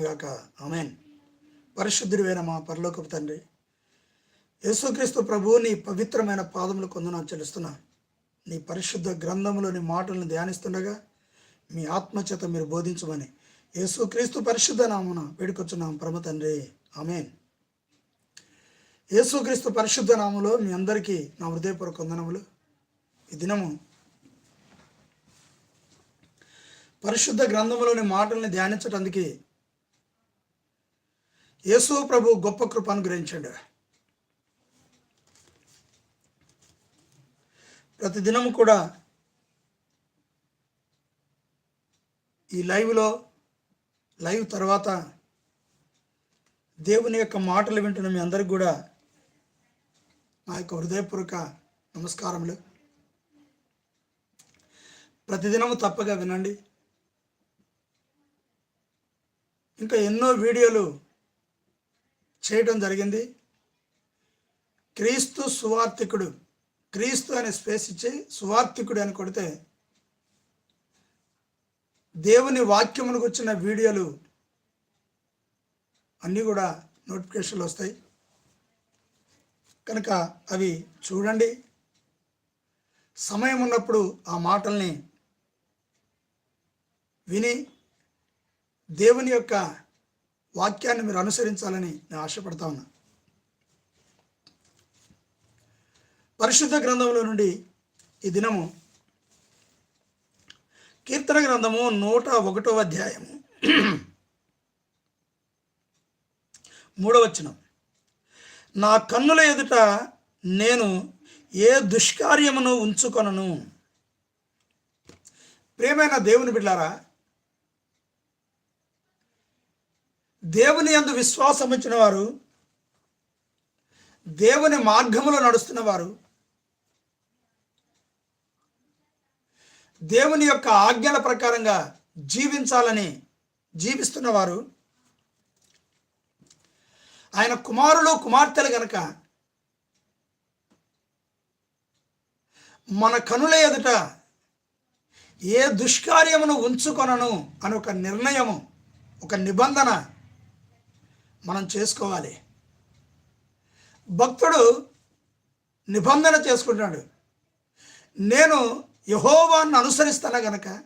గాక. ఆమెన్. పరిశుద్ధుడివైన మా పరలోకపు తండ్రి యేసుక్రీస్తు ప్రభువు నీ పవిత్రమైన పాదములు కొందన చెల్లిస్తున్నా. నీ పరిశుద్ధ గ్రంథములోని మాటలను ధ్యానిస్తుండగా మీ ఆత్మచేత మీరు బోధించమని యేసుక్రీస్తు పరిశుద్ధ నామున వేడుకొచ్చున్నాం పరమ తండ్రి. ఆమెన్. యేసుక్రీస్తు పరిశుద్ధ నామంలో మీ అందరికీ నా హృదయపూర్వక వందనములు. ఈ దినము పరిశుద్ధ గ్రంథంలోని మాటల్ని ధ్యానించడానికి యేసు ప్రభు గొప్ప కృప అనుగ్రహించండి. ప్రతిదినం కూడా ఈ లైవ్లో లైవ్ తర్వాత దేవుని యొక్క మాటలు వింటున్న మీ అందరికి కూడా నా యొక్క హృదయపూర్వక నమస్కారములు. ప్రతిదినము తప్పగా వినండి. ఇంకా ఎన్నో వీడియోలు చేయడం జరిగింది. క్రీస్తు సువార్థికుడు క్రీస్తు అనే స్పేస్ ఇచ్చి సువార్థికుడు అని కొడితే దేవుని వాక్యములకు వచ్చిన వీడియోలు అన్నీ కూడా నోటిఫికేషన్లు వస్తాయి. కనుక అవి చూడండి. సమయం ఉన్నప్పుడు ఆ మాటల్ని విని దేవుని యొక్క వాక్యాన్ని మీరు అనుసరించాలని నేను ఆశపడతా ఉన్నా. పరిశుద్ధ గ్రంథంలో నుండి ఈ దినము కీర్తన గ్రంథము నూట ఒకటో అధ్యాయము. మూడవచనం నా కన్నుల ఎదుట నేను ఏ దుష్కార్యమును ఉంచుకొనను? ప్రేమైన దేవుని బిడ్డారా దేవుని యందు విశ్వాసం ఉంచిన వారు దేవుని మార్గములో నడుస్తున్నవారు దేవుని యొక్క ఆజ్ఞల ప్రకారంగా జీవించాలని జీవిస్తున్నవారు ఆయన కుమారులు కుమార్తెలు గనక మన కనుల ఎదుట ఏ దుష్కార్యమును ఉంచుకొనను అని ఒక నిర్ణయము ఒక నిబంధన మనం చేసుకోవాలి. భక్తుడు నిబంధన చేసుకుంటాడు. నేను యహోవాన్ని అనుసరిస్తాను గనక?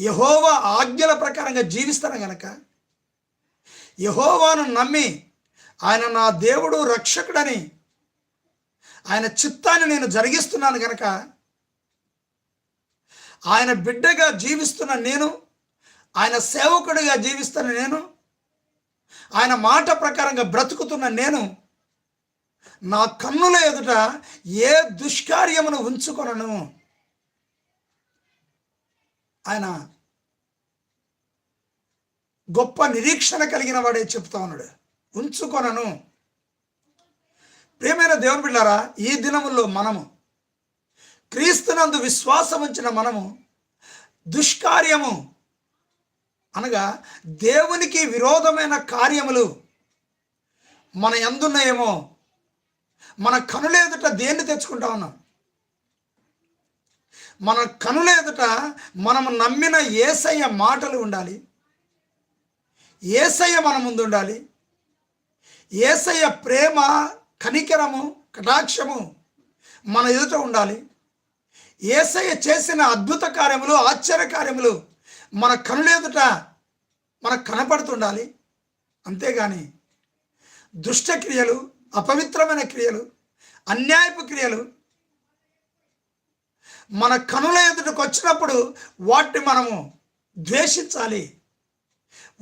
యహోవా ఆజ్ఞల ప్రకారంగా జీవిస్తాను గనక? యహోవాను నమ్మి ఆయన నా దేవుడు రక్షకుడని ఆయన చిత్తాన్ని నేను జరిగిస్తున్నాను గనక? ఆయన బిడ్డగా జీవిస్తున్న నేను ఆయన సేవకుడిగా జీవిస్తున్న నేను ఆయన మాట ప్రకారంగా బ్రతుకుతున్న నేను నా కన్నుల ఎదుట ఏ దుష్కార్యమును ఉంచుకొనను? ఆయన గొప్ప నిరీక్షణ కలిగిన వాడే చెప్తా ఉన్నాడు. ఉంచుకొనను. ప్రియమైన దేవుని బిళ్ళారా ఈ దినముల్లో మనము క్రీస్తునందు విశ్వాసం ఉంచిన మనము దుష్కార్యము అనగా దేవునికి విరోధమైన కార్యములు మన ఎందున్నాయేమో మన కనులేదుట దేన్ని తెచ్చుకుంటా ఉన్నాం? మన కనులేదుట మనం నమ్మిన ఏసయ్య మాటలు ఉండాలి. ఏసయ్య మన ముందు ఉండాలి. ఏసయ్య ప్రేమ కనికరము కటాక్షము మన ఎదుట ఉండాలి. ఏసయ్య చేసిన అద్భుత కార్యములు ఆశ్చర్య కార్యములు మన కనుల ఎదుట మనకు కనపడుతుండాలి. అంతేగాని దుష్ట క్రియలు అపవిత్రమైన క్రియలు అన్యాయపు క్రియలు మన కనుల ఎదుటకు వచ్చినప్పుడు వాటిని మనము ద్వేషించాలి.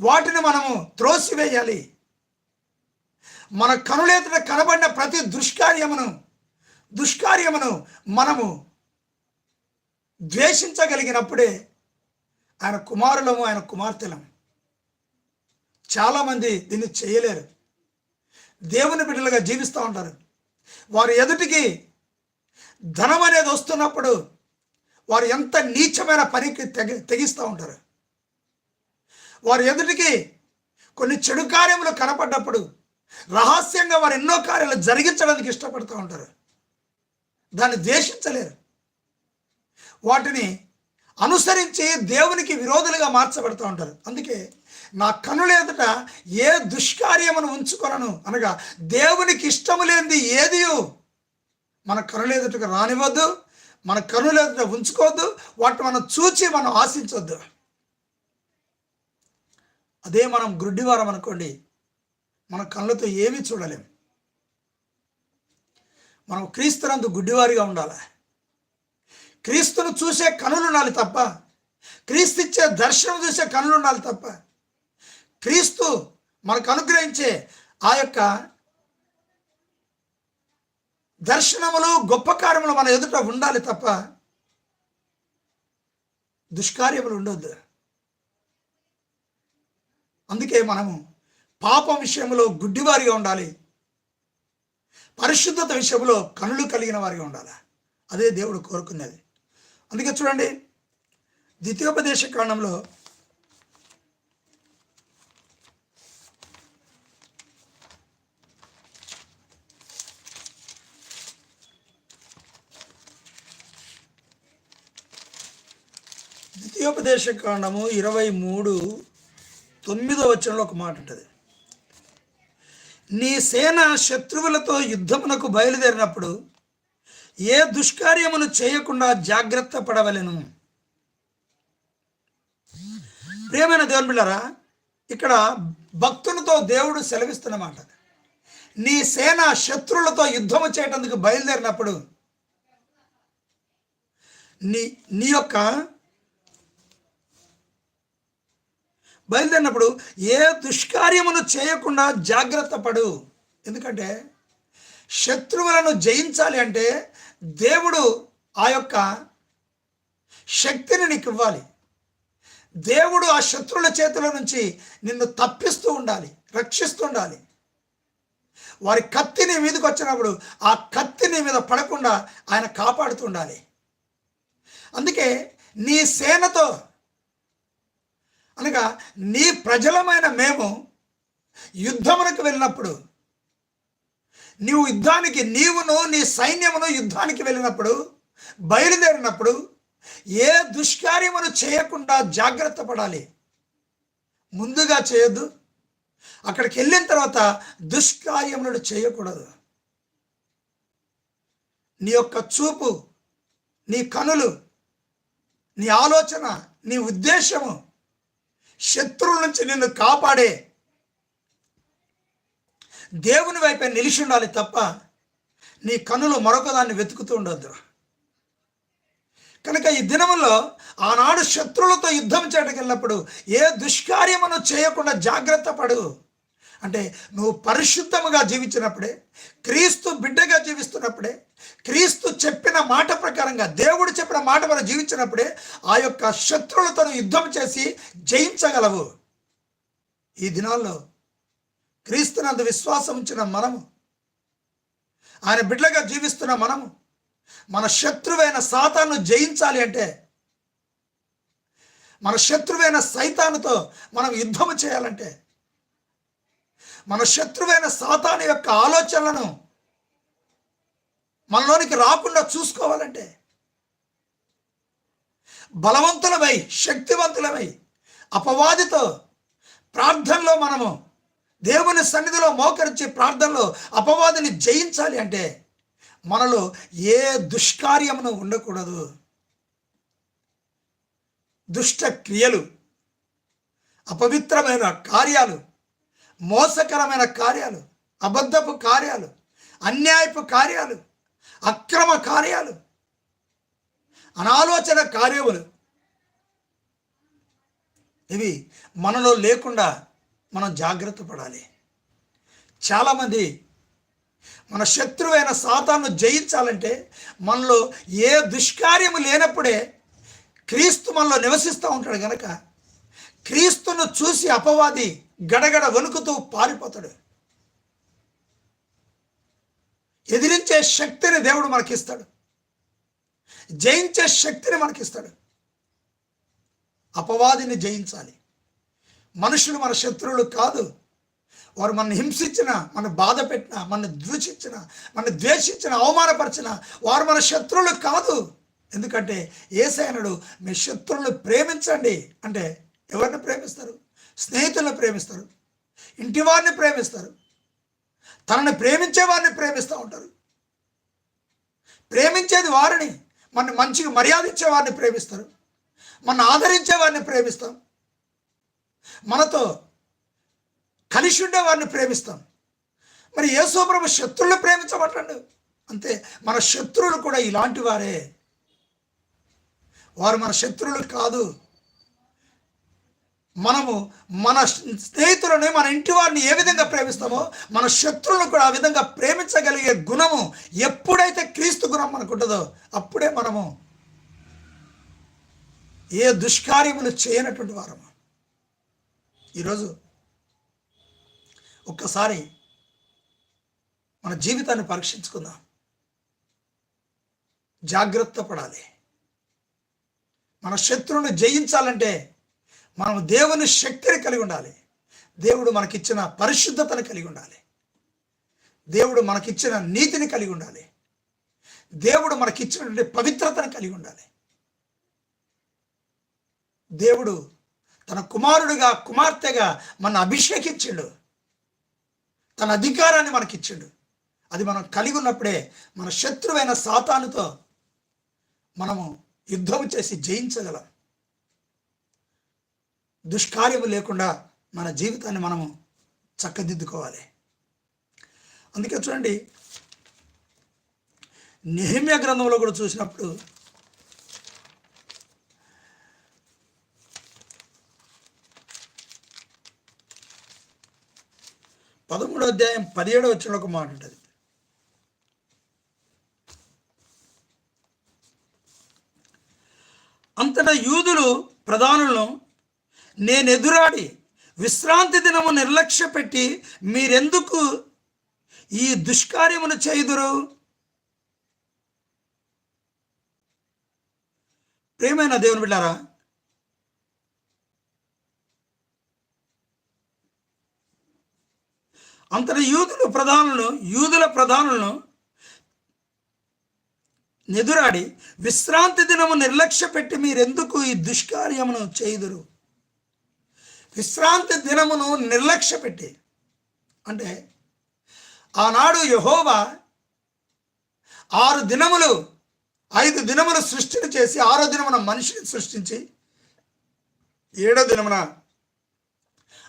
వాటిని మనము త్రోసివేయాలి. మన కనుల ఎదుట కనబడిన ప్రతి దుష్కార్యమును దుష్కార్యమును మనము ద్వేషించగలిగినప్పుడే ఆయన కుమారులము ఆయన కుమార్తెలము. చాలామంది దీన్ని చేయలేరు. దేవుని బిడ్డలుగా జీవిస్తూ ఉంటారు. వారి ఎదుటికి ధనం అనేది వస్తున్నప్పుడు వారు ఎంత నీచమైన పనికి తెగి తెగిస్తూ ఉంటారు. వారి ఎదుటికి కొన్ని చెడు కార్యములు కనపడ్డప్పుడు రహస్యంగా వారు ఎన్నో కార్యాలు జరిగించడానికి ఇష్టపడుతూ ఉంటారు. దాన్ని ద్వేషించలేరు. వాటిని అనుసరించి దేవునికి విరోధులుగా మార్చబడుతూ ఉంటారు. అందుకే నా కనుల ఎదుట ఏ దుష్కార్యమును ఉంచుకొనను అనగా దేవునికి ఇష్టము లేనిది ఏది మన కనుల ఎదుటకు రానివ్వద్దు మన కనుల ఎదుట ఉంచుకోవద్దు వాటిని మనం చూచి మనం ఆశించొద్దు. అదే మనం గుడ్డివారం అనుకోండి మన కళ్ళతో ఏమీ చూడలేం. మనం క్రీస్తునందు గుడ్డివారిగా ఉండాలి? క్రీస్తును చూసే కనులు ఉండాలి తప్ప క్రీస్తు ఇచ్చే దర్శనం చూసే కనులు ఉండాలి తప్ప క్రీస్తు మనకు అనుగ్రహించే ఆ యొక్క దర్శనములు గొప్ప కార్యములు మన ఎదుట ఉండాలి తప్ప దుష్కార్యములు ఉండొద్దు. అందుకే మనము పాపం విషయంలో గుడ్డివారిగా ఉండాలి. పరిశుద్ధత విషయంలో కనులు కలిగిన వారిగా ఉండాలి. అదే దేవుడు కోరుకున్నది. అందుకే చూడండి ద్వితీయోపదేశ కాండంలో ద్వితీయోపదేశ కాండము ఇరవై మూడు తొమ్మిదో వచనంలో ఒక మాట ఉంటుంది. నీ సేన శత్రువులతో యుద్ధమునకు బయలుదేరినప్పుడు ఏ దుష్కార్యమును చేయకుండా జాగ్రత్త పడవలను. ప్రియమైన దేవుని బిళ్ళరా ఇక్కడ భక్తులతో దేవుడు సెలవిస్తున్నమాట. నీ సేన శత్రువులతో యుద్ధము చేయటందుకు బయలుదేరినప్పుడు నీ నీ యొక్క బయలుదేరినప్పుడు ఏ దుష్కార్యమును చేయకుండా జాగ్రత్త పడు. ఎందుకంటే శత్రువులను జయించాలి అంటే దేవుడు ఆ యొక్క శక్తిని నీకు ఇవ్వాలి. దేవుడు ఆ శత్రువుల చేతుల నుంచి నిన్ను తప్పిస్తూ ఉండాలి రక్షిస్తూ ఉండాలి. వారి కత్తి నీ మీదకి వచ్చినప్పుడు ఆ కత్తి నీ మీద పడకుండా ఆయన కాపాడుతూ ఉండాలి. అందుకే నీ సేనతో అనగా నీ ప్రజలమైన మేము యుద్ధమునకు వెళ్ళినప్పుడు నీవు యుద్ధానికి నీవును నీ సైన్యమును యుద్ధానికి వెళ్ళినప్పుడు బయలుదేరినప్పుడు ఏ దుష్కార్యమును చేయకుండా జాగ్రత్త పడాలి. ముందుగా చేయొద్దు. అక్కడికి వెళ్ళిన తర్వాత దుష్కార్యములను చేయకూడదు. నీ యొక్క చూపు నీ కనులు నీ ఆలోచన నీ ఉద్దేశము శత్రువుల నుంచి నిన్ను కాపాడే దేవుని వైపే నిలిచి ఉండాలి తప్ప నీ కనులు మరొకదాన్ని వెతుకుతూ ఉండొద్దు కనుక ఈ దినములో ఆనాడు శత్రువులతో యుద్ధం చేయటకెళ్ళినప్పుడు ఏ దుష్కార్యమును చేయకుండా జాగ్రత్త పడు. అంటే నువ్వు పరిశుద్ధముగా జీవించినప్పుడే క్రీస్తు బిడ్డగా జీవిస్తున్నప్పుడే క్రీస్తు చెప్పిన మాట ప్రకారంగా దేవుడు చెప్పిన మాట మనం జీవించినప్పుడే ఆ యొక్క శత్రువులతో యుద్ధం చేసి జయించగలవు. ఈ దినాల్లో క్రీస్తునందు విశ్వాసం ఉంచిన మనము ఆయన బిడ్డగా జీవిస్తున్న మనము మన శత్రువైన సాతాను జయించాలి అంటే మన శత్రువైన సైతానుతో మనం యుద్ధము చేయాలంటే మన శత్రువైన సాతాను యొక్క ఆలోచనలను మనలోనికి రాకుండా చూసుకోవాలంటే బలవంతులమై శక్తివంతులమై అపవాదితో ప్రార్థనలో మనము దేవుని సన్నిధిలో మోకరించి ప్రార్థనలో అపవాదిని జయించాలి అంటే మనలో ఏ దుష్కార్యమును ఉండకూడదు. దుష్ట క్రియలు అపవిత్రమైన కార్యాలు మోసకరమైన కార్యాలు అబద్ధపు కార్యాలు అన్యాయపు కార్యాలు అక్రమ కార్యాలు అనాలోచన కార్యములు ఇవి మనలో లేకుండా మనం జాగ్రత్త పడాలి. చాలామంది మన శత్రువైన సాతాను జయించాలంటే మనలో ఏ దుష్కార్యము లేనప్పుడే క్రీస్తు మనలో నివసిస్తూ ఉంటాడు గనక క్రీస్తును చూసి అపవాది గడగడ వణుకుతూ పారిపోతాడు. ఎదిరించే శక్తిని దేవుడు మనకిస్తాడు. జయించే శక్తిని మనకిస్తాడు. అపవాదిని జయించాలి. మనుషులు మన శత్రువులు కాదు. వారు మన హింసించిన మన బాధ పెట్టిన మన దూషించిన మన ద్వేషించిన అవమానపరిచిన వారు మన శత్రువులు కాదు. ఎందుకంటే ఏసైనడు మీ శత్రువులను ప్రేమించండి. అంటే ఎవరిని ప్రేమిస్తారు? స్నేహితులను ప్రేమిస్తారు. ఇంటి వారిని ప్రేమిస్తారు. తనని ప్రేమించే వారిని ప్రేమిస్తూ ఉంటారు. ప్రేమించేది వారిని మన మంచిగా మర్యాద ఇచ్చే వారిని ప్రేమిస్తారు. మన ఆదరించే వారిని ప్రేమిస్తాం. మనతో కలిసి ఉండే వారిని ప్రేమిస్తాం. మరి యేసోప్రభు శత్రువులు ప్రేమించబట్టండి అంతే మన శత్రువులు కూడా ఇలాంటి వారే. వారు మన శత్రువులు కాదు. మనము మన స్నేహితులని మన ఇంటి వారిని ఏ విధంగా ప్రేమిస్తామో మన శత్రువులను కూడా ఆ విధంగా ప్రేమించగలిగే గుణము ఎప్పుడైతే క్రీస్తు గుణం మనకు ఉంటుందో అప్పుడే మనము ఏ దుష్కార్యములు చేయనటువంటి వారము. ఈరోజు ఒక్కసారి మన జీవితాన్ని పరీక్షించుకుందాం. జాగ్రత్త పడాలి. మన శత్రువుని జయించాలంటే మనం దేవుని శక్తిని కలిగి ఉండాలి. దేవుడు మనకిచ్చిన పరిశుద్ధతను కలిగి ఉండాలి. దేవుడు మనకిచ్చిన నీతిని కలిగి ఉండాలి. దేవుడు మనకిచ్చినటువంటి పవిత్రతను కలిగి ఉండాలి. దేవుడు తన కుమారుడిగా కుమార్తెగా మన అభిషేకించాడు. తన అధికారాన్ని మనకిచ్చిండు. అది మనం కలిగి ఉన్నప్పుడే మన శత్రువైన సాతానుతో మనము యుద్ధం చేసి జయించగలం. దుష్కార్యము లేకుండా మన జీవితాన్ని మనము చక్కదిద్దుకోవాలి. అందుకే చూడండి నెహిమ్య గ్రంథంలో కూడా చూసినప్పుడు పదమూడో అధ్యాయం పదిహేడో వచ్చిన ఒక మాట ఉంటుంది. అంతటా యూదులు ప్రధానులను నేను ఎదురాడి విశ్రాంతి దినము నిర్లక్ష్య పెట్టి మీరెందుకు ఈ దుష్కార్యమును చేయుదురు? ప్రేమైన దేవుని బిడ్డారా అంతటి యూదులు ప్రధానులను యూదుల ప్రధానులను నెదురాడి విశ్రాంతి దినము నిర్లక్ష్య పెట్టి మీరెందుకు ఈ దుష్కార్యమును చేయుదురు? విశ్రాంతి దినమును నిర్లక్ష్య పెట్టి. అంటే ఆనాడు యహోవా ఆరు దినములు ఐదు దినములు సృష్టిని చేసి ఆరో దినమున మనిషిని సృష్టించి ఏడో దినమున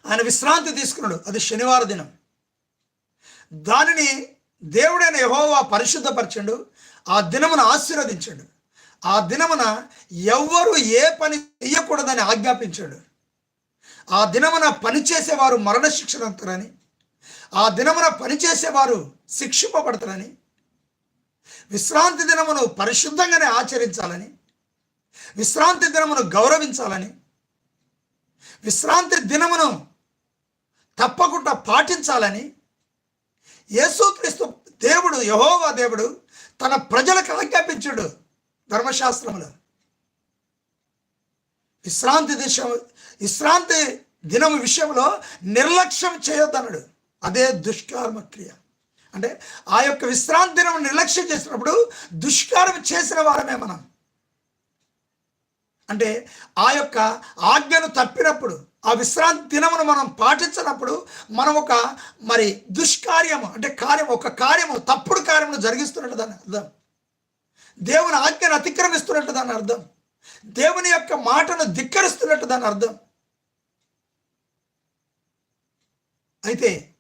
ఆయన విశ్రాంతి తీసుకున్నాడు. అది శనివార దినం. దానిని దేవుడైన యహోవా పరిశుద్ధపరచండు ఆ దినమున ఆశీర్వదించాడు. ఆ దినమున ఎవ్వరు ఏ పని చేయకూడదని ఆజ్ఞాపించాడు. ఆ దినమున పనిచేసేవారు మరణ అవుతారని ఆ దినమున పనిచేసేవారు శిక్షింపబడతారని విశ్రాంతి దినమును పరిశుద్ధంగానే ఆచరించాలని విశ్రాంతి దినమును గౌరవించాలని విశ్రాంతి దినమును తప్పకుండా పాటించాలని యేసుక్రీస్తు దేవుడు యహోవా దేవుడు తన ప్రజలకు ఆజ్ఞాపించాడు ధర్మశాస్త్రంలో విశ్రాంతి దిశ విశ్రాంతి దినం విషయంలో నిర్లక్ష్యం చేయొద్దన్నాడు. అదే దుష్కర్మ క్రియ. అంటే ఆ యొక్క విశ్రాంతి దినం నిర్లక్ష్యం చేసినప్పుడు దుష్కారం చేసిన వారమే మనం. అంటే ఆ యొక్క ఆజ్ఞను తప్పినప్పుడు ఆ విశ్రాంతి దినమును మనం పాటించినప్పుడు మనం ఒక మరి దుష్కార్యము అంటే కార్యం ఒక కార్యము తప్పుడు కార్యమును జరిగిస్తున్నట్టు దాని అర్థం. దేవుని ఆజ్ఞను అతిక్రమిస్తున్నట్టు దాని అర్థం. దేవుని యొక్క మాటను ధిక్కరిస్తున్నట్టు దాని అర్థం. అయితే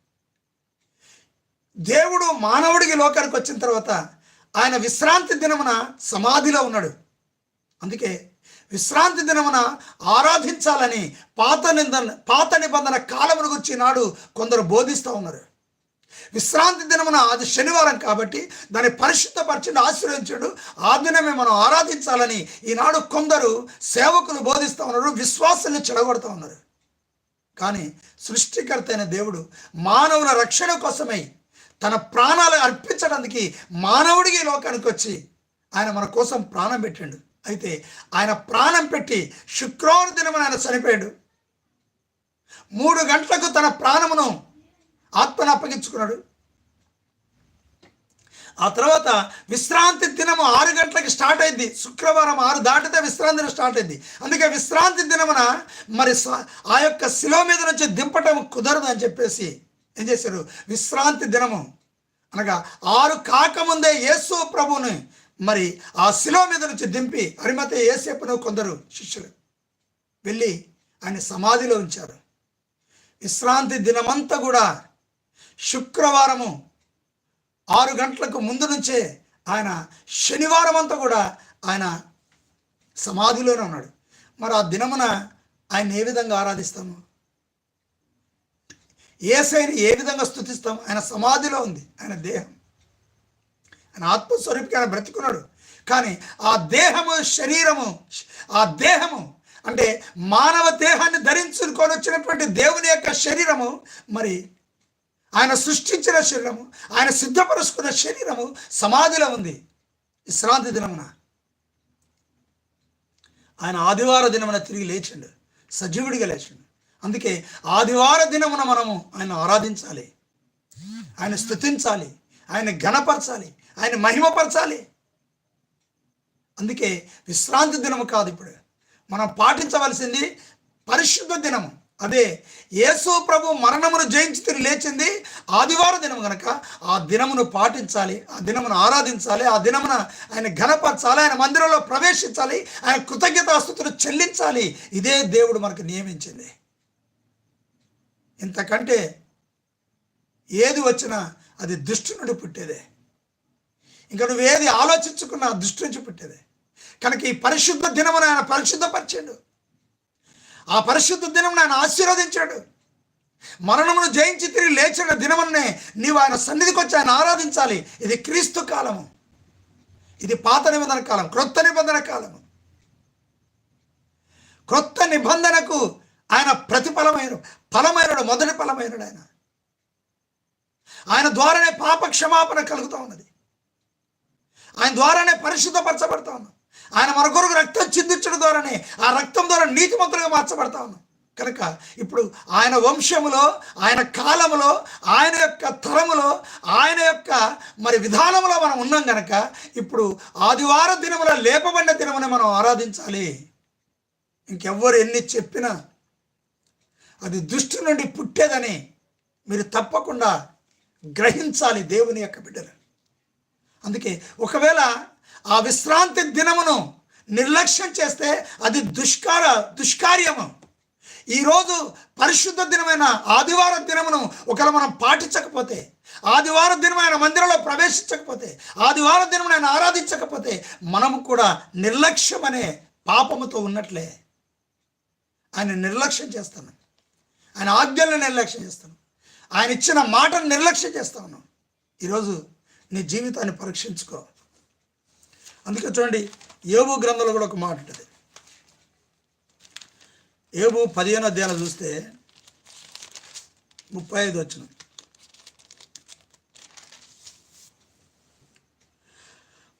దేవుడు మానవుడికి లోకానికి వచ్చిన తర్వాత ఆయన విశ్రాంతి దినమున సమాధిలో ఉన్నాడు. అందుకే విశ్రాంతి దినమున ఆరాధించాలని పాత నిందన పాత నిబంధన కాలమును గురించి నాడు కొందరు బోధిస్తూ ఉన్నారు. విశ్రాంతి దినమున అది శనివారం కాబట్టి దాన్ని పరిశుద్ధపరచండి ఆశ్రయించడు. ఆ దినమే మనం ఆరాధించాలని ఈనాడు కొందరు సేవకులు బోధిస్తూ ఉన్నారు విశ్వాసాన్ని చెడగొడుతూ ఉన్నారు. కానీ సృష్టికర్త అయిన దేవుడు మానవుల రక్షణ కోసమై తన ప్రాణాలు అర్పించడానికి మానవుడికి లోకానికి వచ్చి ఆయన మన కోసం ప్రాణం పెట్టిండు. అయితే ఆయన ప్రాణం పెట్టి శుక్రవారం దినమున ఆయన చనిపోయాడు. మూడు గంటలకు తన ప్రాణమును ఆత్మను అప్పగించుకున్నాడు. ఆ తర్వాత విశ్రాంతి దినము ఆరు గంటలకి స్టార్ట్ అయింది. శుక్రవారం ఆరు దాటితే విశ్రాంతి స్టార్ట్ అయింది. అందుకే విశ్రాంతి దినమున మరి ఆ యొక్క శిలో మీద నుంచి దింపటం కుదరదు అని చెప్పేసి ఏం చేశారు? విశ్రాంతి దినము అనగా ఆరు కాకముందే యేసు ప్రభుని మరి ఆ శిలో మీద నుంచి దింపి అరిమతే ఏసేపును కొందరు శిష్యులు. వెళ్ళి ఆయన సమాధిలో ఉంచారు. విశ్రాంతి దినమంతా కూడా శుక్రవారము ఆరు గంటలకు ముందు నుంచే ఆయన శనివారం అంతా కూడా ఆయన సమాధిలోనే ఉన్నాడు. మరి ఆ దినమున ఆయన ఏ విధంగా ఆరాధిస్తాము? ఏసైని ఏ విధంగా స్థుతిస్తాం ఆయన సమాధిలో ఉంది. ఆయన దేహం. ఆయన ఆత్మస్వరూపికి ఆయన బ్రతికున్నాడు. కానీ ఆ దేహము శరీరము ఆ దేహము అంటే మానవ దేహాన్ని ధరించుకొని వచ్చినటువంటి దేవుని యొక్క శరీరము మరి ఆయన సృష్టించిన శరీరము ఆయన సిద్ధపరుచుకున్న శరీరము సమాధిలో ఉంది. విశ్రాంతి దినమున. ఆయన ఆదివార దినమున తిరిగి లేచిండు. సజీవుడిగా లేచిండు. అందుకే ఆదివార దినమున మనము ఆయన ఆరాధించాలి. ఆయన స్తుతించాలి. ఆయన ఘనపరచాలి. ఆయన మహిమపరచాలి. అందుకే విశ్రాంతి దినము కాదు ఇప్పుడు. మనం పాటించవలసింది పరిశుద్ధ దినము. అదే యేసు ప్రభు మరణమును జయించి తిరిగి లేచింది ఆదివారం దినం కనుక ఆ దినమును పాటించాలి ఆ దినమును ఆరాధించాలి ఆ దినమున ఆయన ఘనపరచాలి ఆయన మందిరంలో ప్రవేశించాలి ఆయన కృతజ్ఞతాస్తుతులు చెల్లించాలి. ఇదే దేవుడు మనకు నియమించింది. ఇంతకంటే ఏది వచ్చినా అది దుష్టు నుండి పుట్టేదే. ఇంకా నువ్వు ఏది ఆలోచించుకున్నా దృష్టి నుంచి పుట్టేది కనుక ఈ పరిశుద్ధ దినమును ఆయన పరిశుద్ధపరిచాడు. ఆ పరిశుద్ధ దినమును ఆయన ఆశీర్వదించాడు. మరణమును జయించి తిరిగి లేచిన దినమునే నీవు ఆయన సన్నిధికి వచ్చి ఆయన ఆరాధించాలి. ఇది క్రీస్తు కాలము. ఇది పాత నిబంధన కాలం క్రొత్త నిబంధన కాలము. క్రొత్త నిబంధనకు ఆయన ప్రతిఫలమైన ఫలమైనడు మొదటి ఫలమైనడు ఆయన. ఆయన ద్వారానే పాప క్షమాపణ కలుగుతూ ఉన్నది. ఆయన ద్వారానే పరిశుద్ధపరచబడతా ఉన్నాం. ఆయన మన కొరకు రక్తం చిందించడం ద్వారానే ఆ రక్తం ద్వారా నీతిమంతులుగా మార్చబడతా ఉన్నాం. కనుక ఇప్పుడు ఆయన వంశములో ఆయన కాలములో ఆయన యొక్క తరములో ఆయన యొక్క మరి విధానంలో మనం ఉన్నాం కనుక ఇప్పుడు ఆదివార దినముల లేపబడిన దినమునే మనం ఆరాధించాలి. ఇంకెవ్వరు ఎన్ని చెప్పినా అది దృష్టి నుండి పుట్టేదని మీరు తప్పకుండా గ్రహించాలి దేవుని యొక్క బిడ్డలను. అందుకే ఒకవేళ ఆ విశ్రాంతి దినమును నిర్లక్ష్యం చేస్తే అది దుష్కార దుష్కార్యము. ఈరోజు పరిశుద్ధ దినమైన ఆదివార దినమును ఒకవేళ మనం పాటించకపోతే ఆదివార దినమైన మందిరంలో ప్రవేశించకపోతే ఆదివార దినమున ఆయన ఆరాధించకపోతే మనము కూడా నిర్లక్ష్యం అనే పాపముతో ఉన్నట్లే. ఆయన నిర్లక్ష్యం చేస్తాను. ఆయన ఆజ్ఞలను నిర్లక్ష్యం చేస్తాను. ఆయన ఇచ్చిన మాటను నిర్లక్ష్యం చేస్తా ఉన్నాం ఈరోజు నీ జీవితాన్ని పరీక్షించుకో. అందుకే చూడండి ఏబు గ్రంథంలో కూడా ఒక మాట ఉంటుంది. ఏబు పదిహేను అధ్యాయాలు చూస్తే ముప్పై ఐదు వచ్చిన.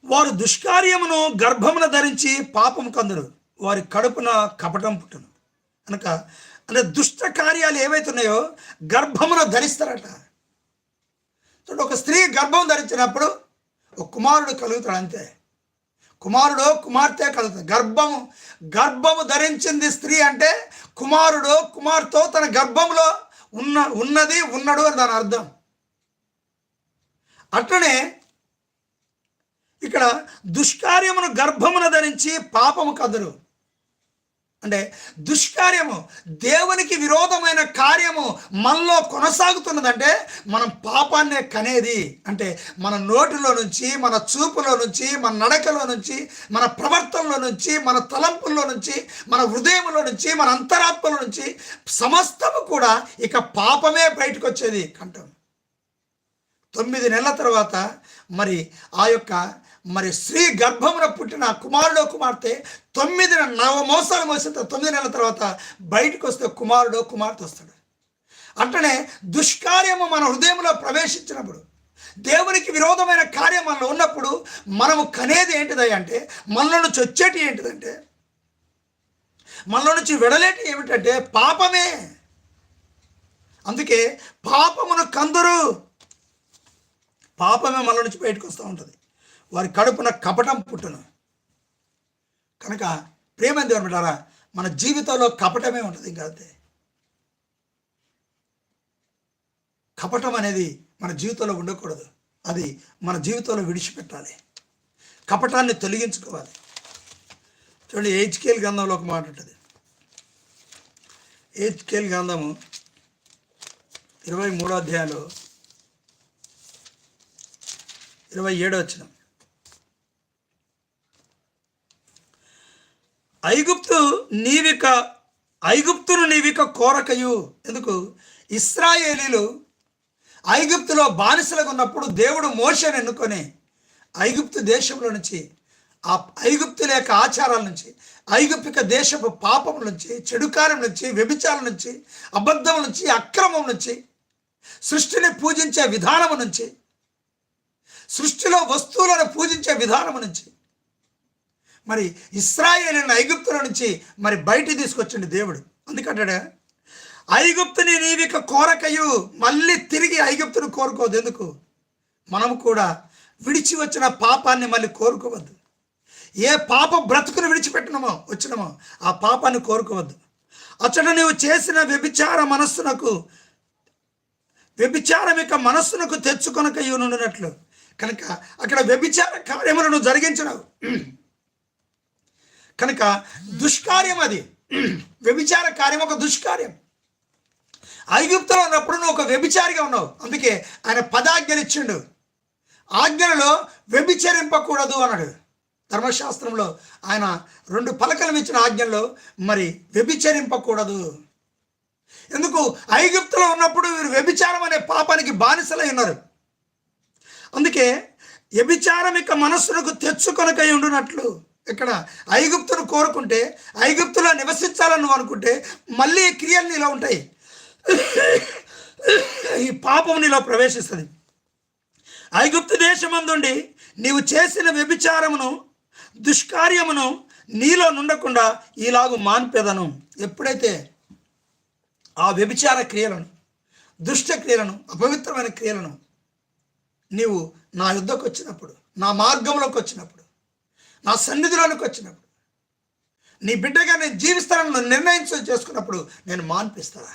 వారు దుష్కార్యమును గర్భమున ధరించి పాపం కందురు. వారి కడుపున కపటం పుట్టును. కనుక అంటే దుష్ట కార్యాలు ఏవైతున్నాయో గర్భమున ధరిస్తారట. ఇప్పుడు ఒక స్త్రీ గర్భం ధరించినప్పుడు ఒక కుమారుడు కలుగుతాడు అంతే. కుమారుడు కుమార్తె కలుగుతుంది గర్భము గర్భము ధరించింది స్త్రీ అంటే కుమారుడు కుమార్తె తన గర్భంలో ఉన్న ఉన్నది ఉన్నాడు అని దాని అర్థం. అట్లనే ఇక్కడ దుష్కార్యమును గర్భమున ధరించి పాపము కదరు. అంటే దుష్కార్యము దేవునికి విరోధమైన కార్యము మనలో కొనసాగుతున్నదంటే మనం పాపాన్నే కనేది. అంటే మన నోటిలో నుంచి మన చూపులో నుంచి మన నడకలో నుంచి మన ప్రవర్తనలో నుంచి మన తలంపుల్లో నుంచి మన హృదయంలో నుంచి మన అంతరాత్మలో నుంచి సమస్తము కూడా ఇక పాపమే బయటకు వచ్చేది అంటాం తొమ్మిది నెలల తర్వాత మరి ఆ యొక్క మరి స్త్రీ గర్భమున పుట్టిన కుమారుడో కుమార్తె తొమ్మిది నవ మోసాలు మోసిన తర్వాత తొమ్మిది నెలల తర్వాత బయటకు వస్తే కుమారుడో కుమార్తె వస్తాడు. అట్లనే దుష్కార్యము మన హృదయంలో ప్రవేశించినప్పుడు దేవునికి విరోధమైన కార్యం మనలో ఉన్నప్పుడు మనము కనేది ఏంటిది అంటే మనలో నుంచి వచ్చేటి ఏంటిదంటే మనలో నుంచి విడలేటి ఏమిటంటే పాపమే. అందుకే పాపమును కందరు. పాపమే మళ్ళీ నుంచి బయటకు వస్తూ ఉంటుంది. వారి కడుపున కపటం పుట్టును. కనుక ప్రేమ దేవుని మన జీవితంలో కపటమే ఉంటుంది ఇంకా అంతే. కపటం అనేది మన జీవితంలో ఉండకూడదు. అది మన జీవితంలో విడిచిపెట్టాలి. కపటాన్ని తొలగించుకోవాలి. చూడండి హెచ్కేల్ గ్రంథంలో ఒక మాట ఉంటుంది. హెచ్కేల్ గ్రంథము ఇరవై మూడో అధ్యాయంలో ఇరవై ఏడో వచ్చిన ఐగుప్తు నీవిక ఐగుప్తును నీవిక కోరకయు. ఎందుకు? ఇస్రాయేలీలు ఐగుప్తులో బానిసలుగా ఉన్నప్పుడు దేవుడు మోషను ఎన్నుకొని ఐగుప్తు దేశంలో నుంచి ఆ ఐగుప్తుల యొక్క ఆచారాల నుంచి ఐగుప్తిక దేశపు పాపం నుంచి చెడుకారం నుంచి వ్యభిచారం నుంచి అబద్ధం నుంచి అక్రమం నుంచి సృష్టిని పూజించే విధానం నుంచి సృష్టిలో వస్తువులను పూజించే విధానం నుంచి మరి ఇస్రాయేలీని ఐగుప్తుల నుంచి మరి బయటికి తీసుకొచ్చిండు దేవుడు. అందుకంటాడు? ఐగుప్తుని నీవిక కోరకయు మళ్ళీ తిరిగి ఐగుప్తును కోరుకోవద్దు. ఎందుకు? మనము కూడా విడిచి వచ్చిన పాపాన్ని మళ్ళీ కోరుకోవద్దు. ఏ పాప బ్రతుకును విడిచిపెట్టినమో వచ్చినమో ఆ పాపాన్ని కోరుకోవద్దు. అచ్చట నీవు చేసిన వ్యభిచార మనస్సునకు వ్యభిచారం యొక్క మనస్సునకు తెచ్చుకొనక ఇవ్వనున్నట్లు. కనుక అక్కడ వ్యభిచార కార్యములను జరిగించినావు కనుక దుష్కార్యం అది. వ్యభిచార కార్యం ఒక దుష్కార్యం. ఐగుప్తులో ఉన్నప్పుడు నువ్వు ఒక వ్యభిచారిగా ఉన్నావు. అందుకే ఆయన పదాజ్ఞనిచ్చిండు ఆజ్ఞలలో వ్యభిచరింపకూడదు అన్నాడు. ధర్మశాస్త్రంలో ఆయన రెండు పలకలు ఇచ్చిన ఆజ్ఞల్లో మరి వ్యభిచరింపకూడదు. ఎందుకు? ఐగుప్తులో ఉన్నప్పుడు వీరు వ్యభిచారం అనే పాపానికి బానిసలై ఉన్నారు. అందుకే వ్యభిచారం యొక్క మనస్సులకు తెచ్చుకొనకై ఉండునట్లు. ఇక్కడ ఐగుప్తును కోరుకుంటే ఐగుప్తులో నివసించాలని నువ్వు అనుకుంటే మళ్ళీ క్రియలు నీలో ఉంటాయి. ఈ పాపం నీలో ప్రవేశిస్తుంది. ఐగుప్తు దేశమందుండి నీవు చేసిన వ్యభిచారమును దుష్కార్యమును నీలో నుండకుండా ఈలాగు మాన్పెదను. ఎప్పుడైతే ఆ వ్యభిచార క్రియలను దుష్ట క్రియలను అపవిత్రమైన క్రియలను నీవు నా యుద్ధకు వచ్చినప్పుడు నా మార్గంలోకి వచ్చినప్పుడు నా సన్నిధిలోనికి వచ్చినప్పుడు నీ బిడ్డగా నేను జీవిస్తానని నువ్వు నిర్ణయించ చేసుకున్నప్పుడు నేను మాన్పిస్తారా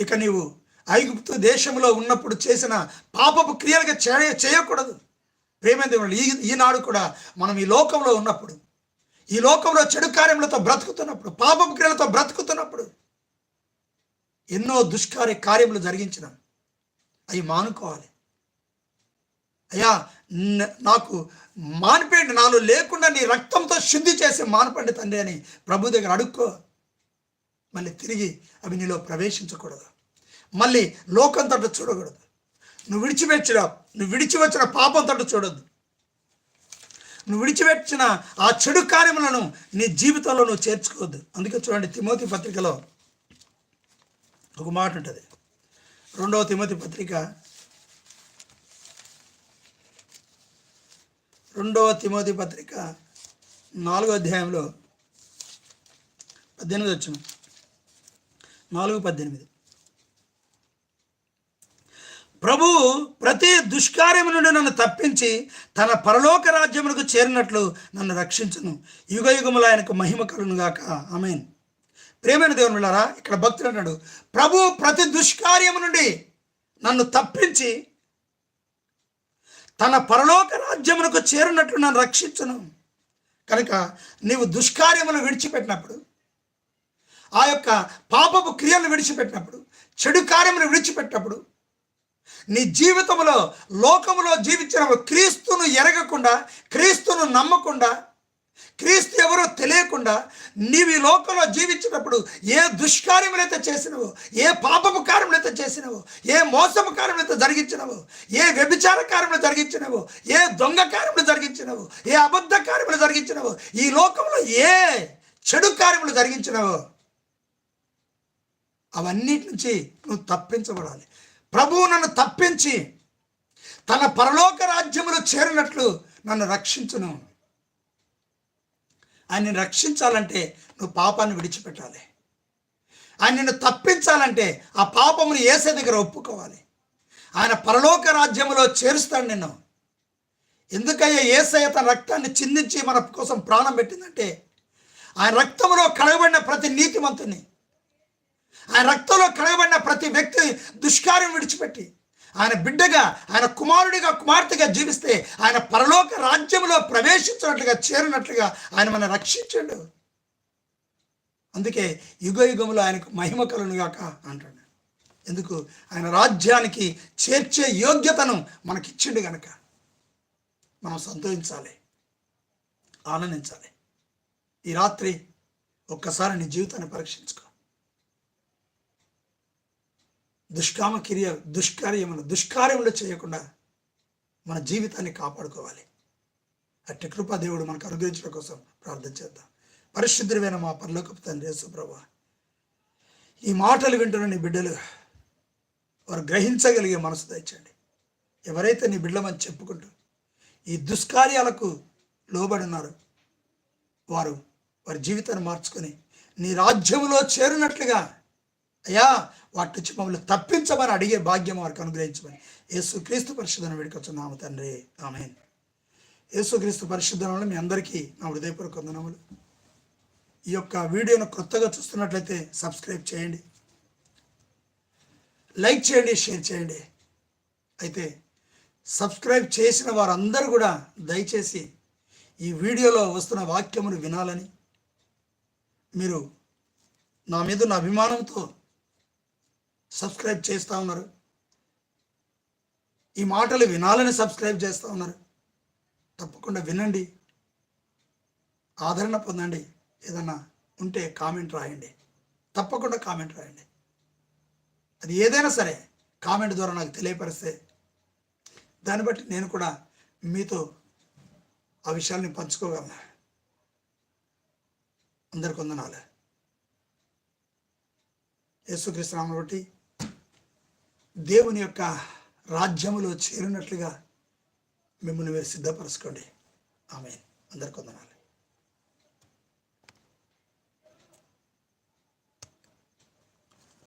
ఇక నీవు ఐగుప్తు దేశంలో ఉన్నప్పుడు చేసిన పాపపు క్రియలుగా చేయ చేయకూడదు. ప్రేమ దేవుడు ఈ ఈనాడు కూడా మనం ఈ లోకంలో ఉన్నప్పుడు ఈ లోకంలో చెడు కార్యములతో బ్రతుకుతున్నప్పుడు పాపపు క్రియలతో బ్రతుకుతున్నప్పుడు ఎన్నో దుష్కార్య కార్యములు జరిగించినాం. అవి మానుకోవాలి. అయ్యా నాకు మానిపేండి నాలో లేకుండా నీ రక్తంతో శుద్ధి చేసి మానపండి తండ్రి అని ప్రభు దగ్గర అడుక్కో. మళ్ళీ తిరిగి అవి నీలో ప్రవేశించకూడదు. మళ్ళీ లోకం తట్టు చూడకూడదు. నువ్వు విడిచిపెచ్చిన నువ్వు విడిచి వచ్చిన పాపం తట్టు చూడొద్దు. నువ్వు విడిచిపెట్టిన ఆ చెడు కార్యములను నీ జీవితంలో నువ్వు చేర్చుకోవద్దు. అందుకే చూడండి తిమోతి పత్రికలో ఒక మాట ఉంటుంది. రెండవ తిమోతి పత్రిక రెండవ తిమోతి పత్రిక నాలుగో అధ్యాయంలో పద్దెనిమిది వచ్చిన నాలుగు పద్దెనిమిది. ప్రభు ప్రతి దుష్కార్యము నుండి నన్ను తప్పించి తన పరలోక రాజ్యములకు చేరినట్లు నన్ను రక్షించును. యుగ యుగములు ఆయనకు మహిమ కలునుగాక ఆమెన్. ప్రేమైన దేవునులారా ఇక్కడ భక్తుడు అన్నాడు ప్రభు ప్రతి దుష్కార్యము నుండి నన్ను తప్పించి తన పరలోక రాజ్యమునకు చేరినట్లు నన్ను రక్షించును. కనుక నీవు దుష్కార్యమును విడిచిపెట్టినప్పుడు ఆ యొక్క పాపపు క్రియలను విడిచిపెట్టినప్పుడు చెడు కార్యమును విడిచిపెట్టినప్పుడు నీ జీవితంలో లోకములో జీవించిన క్రీస్తును ఎరగకుండా క్రీస్తును నమ్మకుండా క్రీస్తు ఎవరో తెలియకుండా నీవు ఈ లోకంలో జీవించినప్పుడు ఏ దుష్కార్యములైతే చేసినవో ఏ పాపపు కార్యములైతే చేసినవో ఏ మోసపు కార్యములైతే జరిగించినవో ఏ వ్యభిచార కార్యములు జరిగించినవో ఏ దొంగ కార్యములు జరిగించినవో ఏ అబద్ధ కార్యములు జరిగించినవో ఈ లోకంలో ఏ చెడు కార్యములు జరిగించినవో అవన్నిటి నుంచి నువ్వు తప్పించబడాలి. ప్రభువు నన్ను తప్పించి తన పరలోక రాజ్యములో చేరినట్లు నన్ను రక్షించును. ఆయన్ని రక్షించాలంటే నువ్వు పాపాన్ని విడిచిపెట్టాలి. ఆయన నిన్ను తప్పించాలంటే ఆ పాపమును ఏసే దగ్గర ఒప్పుకోవాలి. ఆయన పరలోక రాజ్యములో చేరుస్తాడు నిన్ను. ఎందుకయ్యా ఏసయ్య తన రక్తాన్ని చిందించి మన కోసం ప్రాణం పెట్టిందంటే ఆయన రక్తంలో కడగబడిన ప్రతి నీతిమంతుని ఆయన రక్తంలో కడగబడిన ప్రతి వ్యక్తి దుష్కార్యం విడిచిపెట్టి ఆయన బిడ్డగా ఆయన కుమారుడిగా కుమార్తెగా జీవిస్తే ఆయన పరలోక రాజ్యంలో ప్రవేశించినట్లుగా చేరినట్లుగా ఆయన మన రక్షించాడు. అందుకే యుగ యుగంలో ఆయనకు మహిమ కలునుగాక అంటాడు ఎందుకు? ఆయన రాజ్యానికి చేర్చే యోగ్యతను మనకిచ్చిండు గనక. మనం సంతోషించాలి. ఆనందించాలి. ఈ రాత్రి ఒక్కసారి నీ జీవితాన్ని పరీక్షించుకో. దుష్కామ క్రియ దుష్కార్యములు దుష్కార్యములు చేయకుండా మన జీవితాన్ని కాపాడుకోవాలి. అట్టి కృపా దేవుడు మనకు అనుగ్రహించడం కోసం ప్రార్థన చేద్దాం. పరిశుద్ధమైన మా పనులకు తండ్రి సుప్రభ ఈ మాటలు వింటున్న నీ బిడ్డలు వారు గ్రహించగలిగే మనసు తెచ్చండి ఎవరైతే నీ బిడ్డలమని చెప్పుకుంటూ ఈ దుష్కార్యాలకు లోబడి ఉన్నారు వారు వారి జీవితాన్ని మార్చుకొని నీ రాజ్యంలో చేరినట్లుగా అయ్యా వాటి నుంచి మమ్మల్ని తప్పించమని అడిగే భాగ్యం వారికి అనుగ్రహించమని. యేసుక్రీస్తు క్రీస్తు వేడుకొచ్చున్నాము తండ్రి. ఆమె యేసుక్రీస్తు పరిశుద్ధంలో మీ అందరికీ నా హృదయపూర్వక వందనములు. ఈ యొక్క వీడియోను కొత్తగా చూస్తున్నట్లయితే సబ్స్క్రైబ్ చేయండి. లైక్ చేయండి షేర్ చేయండి. అయితే సబ్స్క్రైబ్ చేసిన వారందరూ కూడా దయచేసి ఈ వీడియోలో వస్తున్న వాక్యమును వినాలని మీరు నా మీద ఉన్న అభిమానంతో సబ్స్క్రైబ్ చేస్తూ ఉన్నారు. ఈ మాటలు వినాలని సబ్స్క్రైబ్ చేస్తూ ఉన్నారు. తప్పకుండా వినండి. ఆదరణ పొందండి. ఏదన్నా ఉంటే కామెంట్ రాయండి. తప్పకుండా కామెంట్ రాయండి. అది ఏదైనా సరే కామెంట్ ద్వారా నాకు తెలియపరిస్తే దాన్ని బట్టి నేను కూడా మీతో ఆ విషయాల్ని పంచుకోగలను. అందరికి వందనాలు. యేసుక్రీస్తునామను బట్టి దేవుని యొక్క రాజ్యములో చేరినట్లుగా మిమ్మల్ని మీరు సిద్ధపరచుకోండి. ఆమె అందరికి